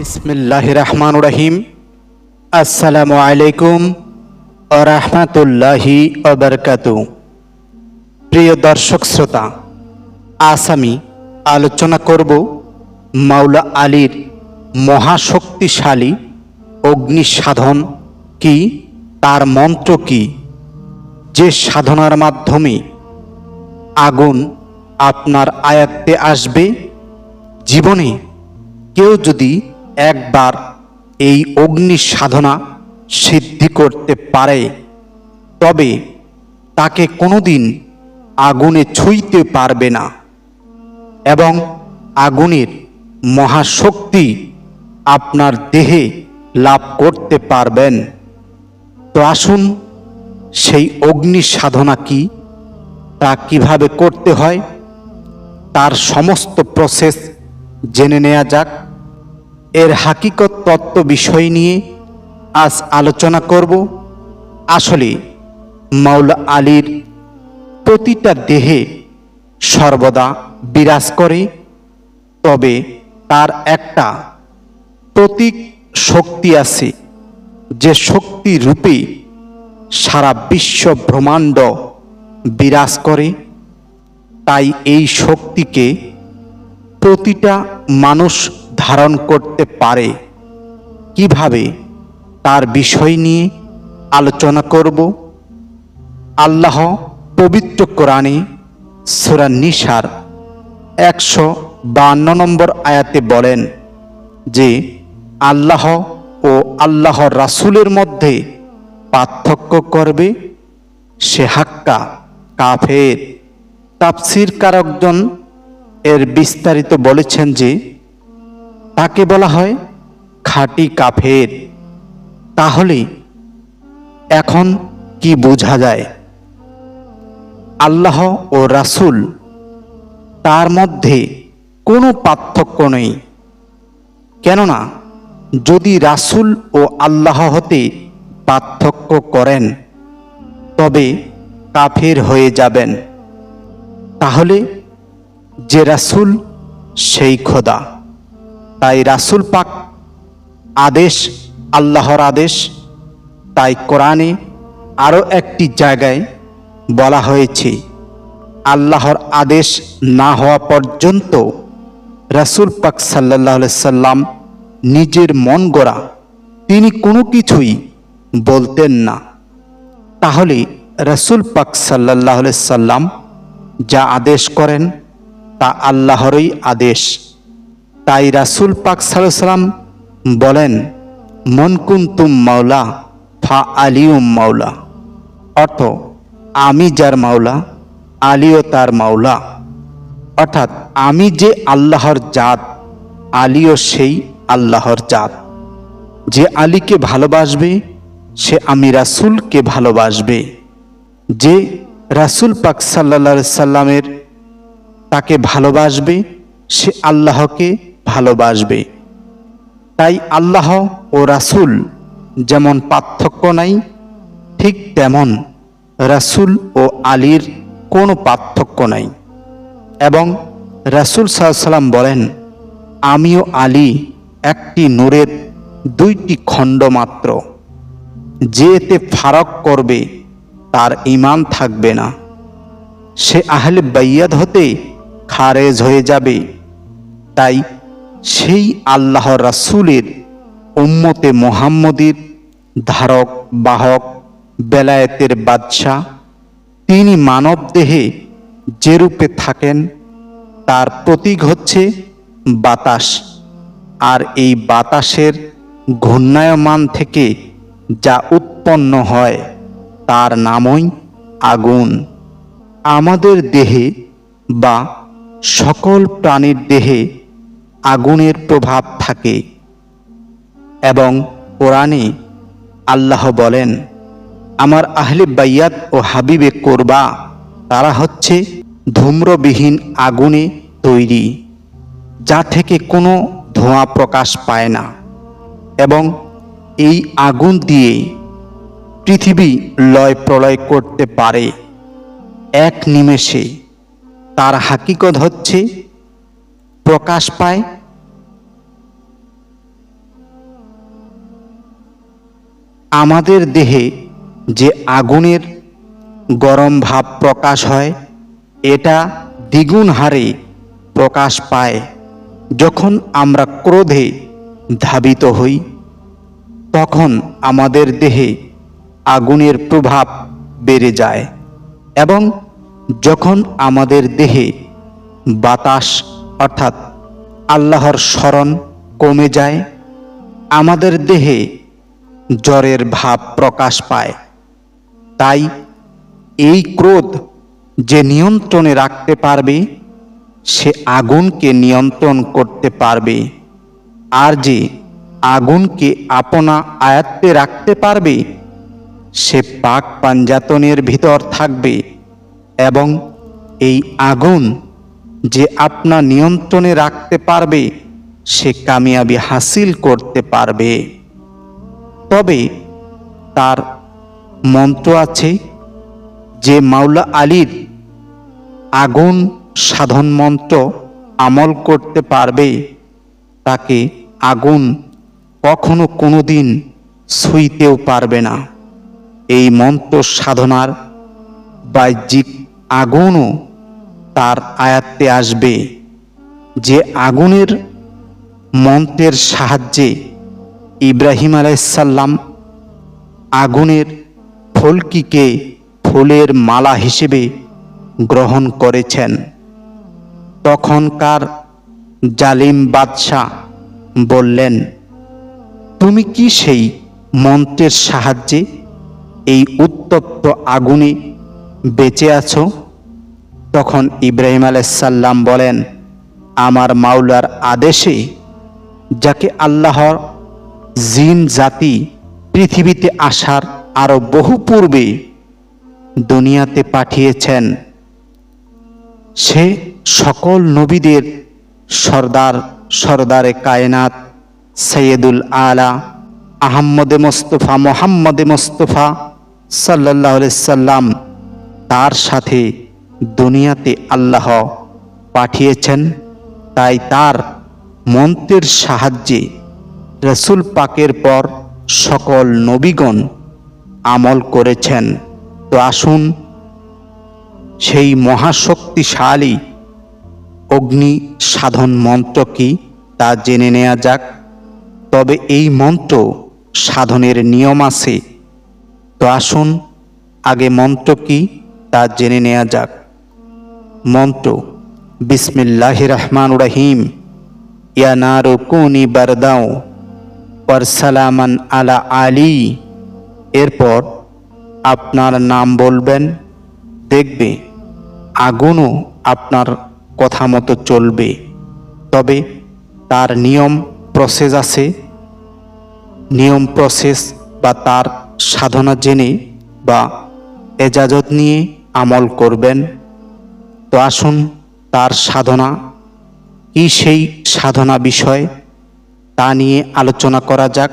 বিসমিল্লাহ রহমান রহিম আসসালামু আলাইকুম রহমতুল্লাহি অবরকাত প্রিয় দর্শক শ্রোতা, আজ আমি আলোচনা করব মাওলা আলীর মহাশক্তিশালী অগ্নি সাধন কি, তার মন্ত্র কি, যে সাধনার মাধ্যমে আগুন আপনার আয়াত্তে আসবে। জীবনে কেউ যদি একবার এই অগ্নি সাধনা সিদ্ধি করতে পারে। তবে তাকে কোনোদিন আগুনে ছুঁইতে পারবে না এবং আগুনের মহাশক্তি আপনার দেহে লাভ করতে পারবেন। তো আসুন, সেই অগ্নি সাধনা কি, তা কীভাবে করতে হয়, তার সমস্ত প্রসেস জেনে নেওয়া যাক। এর হাকিকত তত্ত্ব বিষয় নিয়ে আজ আলোচনা করব। আসলে মাওলা আলীর প্রতিটা দেহে সর্বদা বিরাজ করে, তবে তার একটা প্রতীক শক্তি আছে, যে শক্তি রূপে সারা বিশ্ব ব্রহ্মাণ্ড বিরাজ করে। তাই এই শক্তিকে প্রতিটা মানুষ ধারণ করতে পারে। কীভাবে? তার বিষয় নিয়ে আলোচনা করব। আল্লাহ পবিত্র কোরআনে সুরা নিসার একশো বান্ন নম্বর আয়াতে বলেন যে, আল্লাহ ও আল্লাহর রাসূলের মধ্যে পার্থক্য করবে সে হাক্কা, কাফের। তাফসির কারকজন এর বিস্তারিত বলেছেন যে তাকে বলা হয় খাঁটি কাফের। তাহলে এখন কি বোঝা যায়? আল্লাহ ও রাসূল তার মধ্যে কোনো পার্থক্য নেই। কেননা যদি রাসূল ও আল্লাহ হতে পার্থক্য করেন, তবে কাফের হয়ে যাবেন। তাহলে যে রাসূল সেই খোদা। তাই রাসূল পাক আদেশ, আল্লাহর আদেশ, তাই কোরআনে আরও একটি জায়গায় বলা হয়েছে, আল্লাহর আদেশ না হওয়া পর্যন্ত রাসূল পাক সাল্লাহ সাল্লাম নিজের মন গড়া তিনি কোনো কিছুই বলতেন না। তাহলে রসুল পাক সাল্লাহ সাল্লাম যা আদেশ করেন তা আল্লাহরই আদেশ। তাই রাসুল পাক সাল্লাম বলেন, মন কুন্তুম মাওলা, ফা আলিউম মাওলা। অর্থ, আমি যার মাওলা, আলিও তার মাওলা। অর্থাৎ, আমি যে আল্লাহর জাত, আলিও সেই আল্লাহর জাত। যে আলীকে ভালোবাসবে, সে আমি রাসূলকে ভালোবাসবে। যে রাসূল পাক সাল্লা সাল্লামের তাকে ভালোবাসবে, সে আল্লাহকে ভালোবাসবে। তাই আল্লাহ ও রাসূল যেমন পার্থক্য নাই, ঠিক তেমন রাসূল ও আলীর কোনো পার্থক্য নাই। এবং রাসূল সাল্লাম বলেন, আমিও আলী একটি নূরের দুইটি খণ্ড মাত্র। যে এতে ফারক করবে, তার ইমান থাকবে না। সে আহলে বাইয়াদ হতে খারেজ হয়ে যাবে। তাই সেই আল্লাহ রাসূলের উম্মতে মোহাম্মদীর ধারক, বাহক, বেলায়েতের বাদশাহ, তিনি মানব দেহে যে রূপে থাকেন, তার প্রতীক হচ্ছে বাতাস। আর এই বাতাসের ঘূর্ণায়মান থেকে যা উৎপন্ন হয়, তার নামই আগুন। আমাদের দেহে বা সকল প্রাণীর দেহে আগুনের প্রভাব থাকে এবং কোরআনে আল্লাহ বলেন, আমার আহলে বাইয়াত ও হাবিবে করবা, তারা হচ্ছে ধূম্রবিহীন আগুনে তৈরি, যা থেকে কোনো ধোঁয়া প্রকাশ পায় না এবং এই আগুন দিয়ে পৃথিবী লয় প্রলয় করতে পারে। এক নিমেষে তার হাকিকত হচ্ছে প্রকাশ পায়। আমাদের দেহে যে আগুনের গরম ভাব প্রকাশ হয়, এটা দ্বিগুণ হারে প্রকাশ পায়। যখন আমরা ক্রোধে ধাবিত হই, তখন আমাদের দেহে আগুনের প্রভাব বেড়ে যায় এবং যখন আমাদের দেহে বাতাস অর্থাৎ আল্লাহর স্মরণ কমে যায়, আমাদের দেহে জ্বরের ভাব প্রকাশ পায়। তাই এই ক্রোধ যে নিয়ন্ত্রণে রাখতে পারবে, সে আগুনকে নিয়ন্ত্রণ করতে পারবে। আর যে আগুনকে আপনা আয়ত্তে রাখতে পারবে, সে পাক পাঞ্জাতনের ভিতর থাকবে এবং এই আগুন যে আপনা নিয়ন্ত্রণে রাখতে পারবে, সে কামিয়াবি হাসিল করতে পারবে। তবে তার মন্ত্র আছে, যে মাওলা আলীর আগুন সাধন মন্ত্র আমল করতে পারবে, তাকে আগুন কখনো কোনো দিন ছুঁইতেও পারবে না। এই মন্ত্র সাধনার বাহ্যিক আগুনও তার আয়াত্তে আসবে যে আগুনের মন্ত্রের সাহায্যে ইব্রাহিম আলাইসাল্লাম আগুনের ফলকিকে ফুলের মালা হিসেবে গ্রহণ করেছেন। তখনকার জালিম বাদশাহ বললেন, তুমি কি সেই মন্ত্রের সাহায্যে এই উত্তপ্ত আগুনে বেঁচে আছো? তখন ইব্রাহিম আলাইসাল্লাম বলেন, আমার মাওলার আদেশে যাকে আল্লাহর জিন জাতি পৃথিবীতে আসার আরও বহু পূর্বে দুনিয়াতে পাঠিয়েছেন, সে সকল নবীদের সর্দার, সর্দারে কায়নাত, সৈয়দুল আলা, আহম্মদে মোস্তফা, মোহাম্মদে মোস্তফা সাল্লাহ সাল্লাম তার সাথে দুনিয়াতে আল্লাহ পাঠিয়েছেন, তাই তার মন্ত্রের সাহায্যে রসুল পাকের পর সকল নবীগণ আমল করেছেন। তো আসুন, সেই মহাশক্তিশালী অগ্নি সাধন মন্ত্র কি তা জেনে নেওয়া যাক। তবে এই মন্ত্র সাধনের নিয়ম আছে। তো আসুন, আগে মন্ত্র কি তা জেনে নেওয়া যাক। মন্ত্র, বিসমিল্লাহ রহমান রহিম, ইয়া নারু কুনি বারদাও সালামান আলা আলী। এরপর আপনার নাম বলবেন, দেখবে আগুনও আপনার কথা মতো চলবে। তবে তার নিয়ম প্রসেস আছে। নিয়ম প্রসেস বা তার সাধনা জেনে বা এজাজত নিয়ে আমল করবেন। তো আসুন তার সাধনা। কি সেই সাধনা বিষয় তা নিয়ে আলোচনা করা যাক।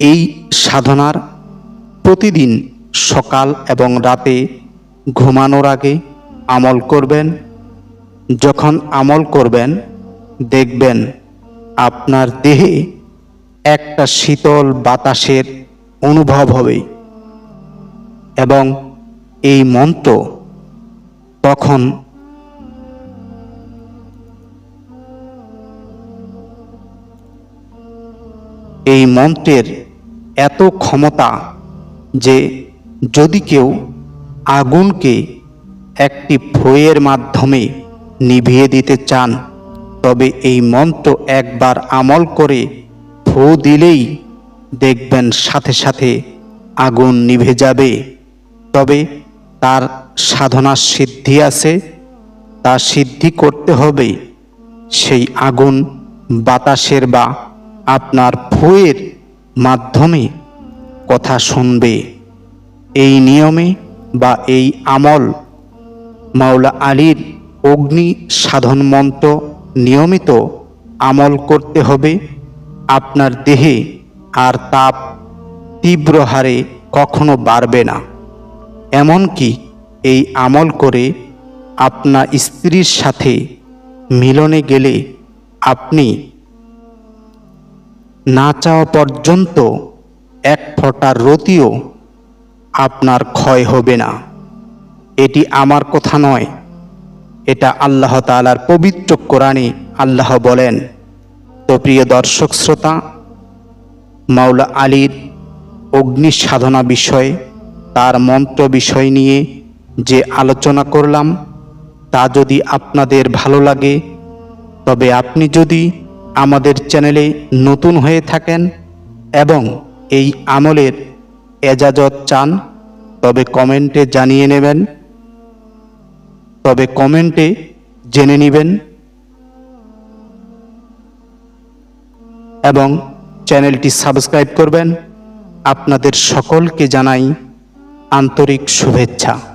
এই সাধনার প্রতিদিন সকাল এবং রাতে ঘুমানোর আগে আমল করবেন। যখন আমল করবেন, দেখবেন আপনার দেহে একটা শীতল বাতাসের অনুভব হবে এবং এই মন্ত্র তখন এই মন্ত্রের এত ক্ষমতা যে যদি কেউ আগুনকে একটি ফয়ের মাধ্যমে নিভিয়ে দিতে চান, তবে এই মন্ত্র একবার আমল করে ফু দিলেই দেখবেন সাথে সাথে আগুন নিভে যাবে। তবে তার সাধনার সিদ্ধি আছে, তা সিদ্ধি করতে হবে সেই আগুন বাতাসের বা আপনার ফুয়ের মাধ্যমে কথা শুনবে। এই নিয়মে বা এই আমল মাওলা আলীর অগ্নি সাধন মন্ত্র নিয়মিত আমল করতে হবে। আপনার দেহে আর তাপ তীব্র হারে কখনো বাড়বে না। এমনকি এই আমল করে আপনার স্ত্রীর সাথে মিলনে গেলে আপনি না চাওয়া পর্যন্ত এক ফোঁটা রতিও আপনার ক্ষয় হবে না। এটি আমার কথা নয়। এটা আল্লাহ তাআলার পবিত্র কোরআনে আল্লাহ বলেন। তো প্রিয় দর্শক শ্রোতা, মাওলা আলীর অগ্নি সাধনা বিষয়, তার মন্ত্র বিষয় নিয়ে যে আলোচনা করলাম, তা যদি আপনাদের ভালো লাগে, তবে আপনি যদি আমাদের চ্যানেলে নতুন হয়ে থাকেন এবং এই আমলের এজাজত চান, তবে কমেন্টে জানিয়ে নেবেন। তবে কমেন্টে জেনে নেবেন এবং চ্যানেলটি সাবস্ক্রাইব করবেন। আপনাদের সকলকে জানাই আন্তরিক শুভেচ্ছা।